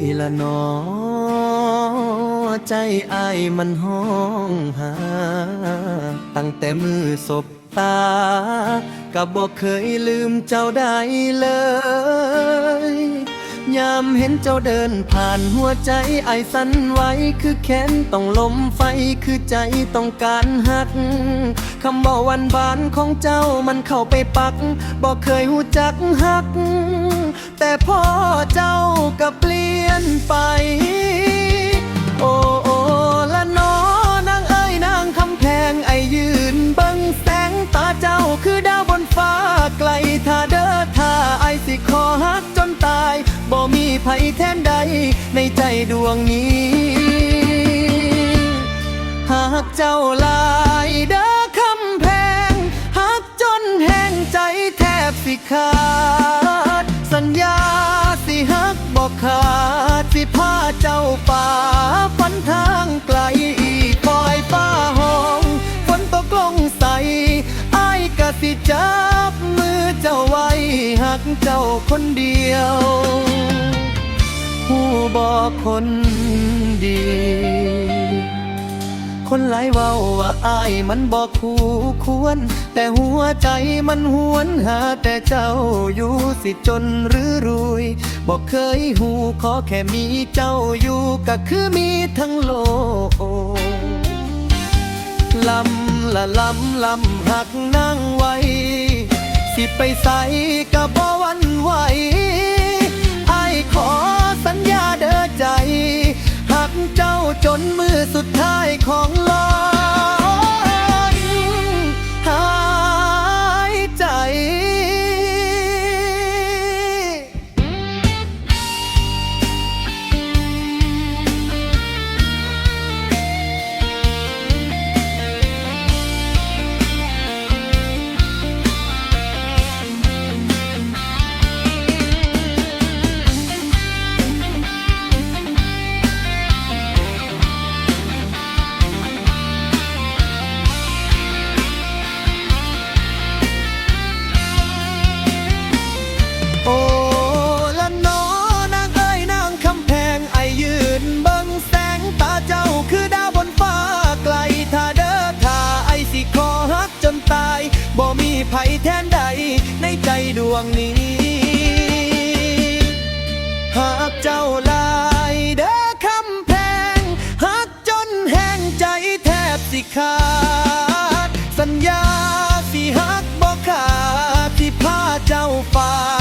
ยละนอใจอายมันห้องหา ตั้งแต่มือศบตาก็บอกเคยลืมเจ้าได้เลย ยามเห็นเจ้าเดินผ่านหัวใจไอสั่นไหวคือแขนต้องลมไฟคือใจต้องการหักคำบอกวันบานของเจ้ามันเข้าไปปักบอกเคยหูจักหัก แต่พ่อเจ้าก็เปลี่ยนไป ภัยแทนใดในใจดวงนี้ หากเจ้าลายเด้อคำแพงหากจนแห้งใจแทบสิขาด สัญญาสิฮักบอกขาด สิพาเจ้าป่าฝันทางไกลอีกปล่อยฟ้าห้องฝนตกลงใสอ้ายกะสิจับมือเจ้าไว้หักเจ้าคนเดียว ผู้บอกคนดี คนหลายเว้าว่าอายมันบอกคู่ควร แต่หัวใจมันหวนหาแต่เจ้าอยู่สิจนหรือรวยบอกเคยหูขอแค่มีเจ้าอยู่ก็คือมีทั้งโลกลำละลำลำหักนั่งไว้ สิไปใส่กะบ่วันไหว จนมือสุดท้ายของโลก ภัยแทนใดในใจดวงนี้ หากเจ้าลายเด้อคำแพงหากจนแห้งใจแทบสิขาด สัญญาสิหักบ่ขาดที่พาเจ้าฝ่า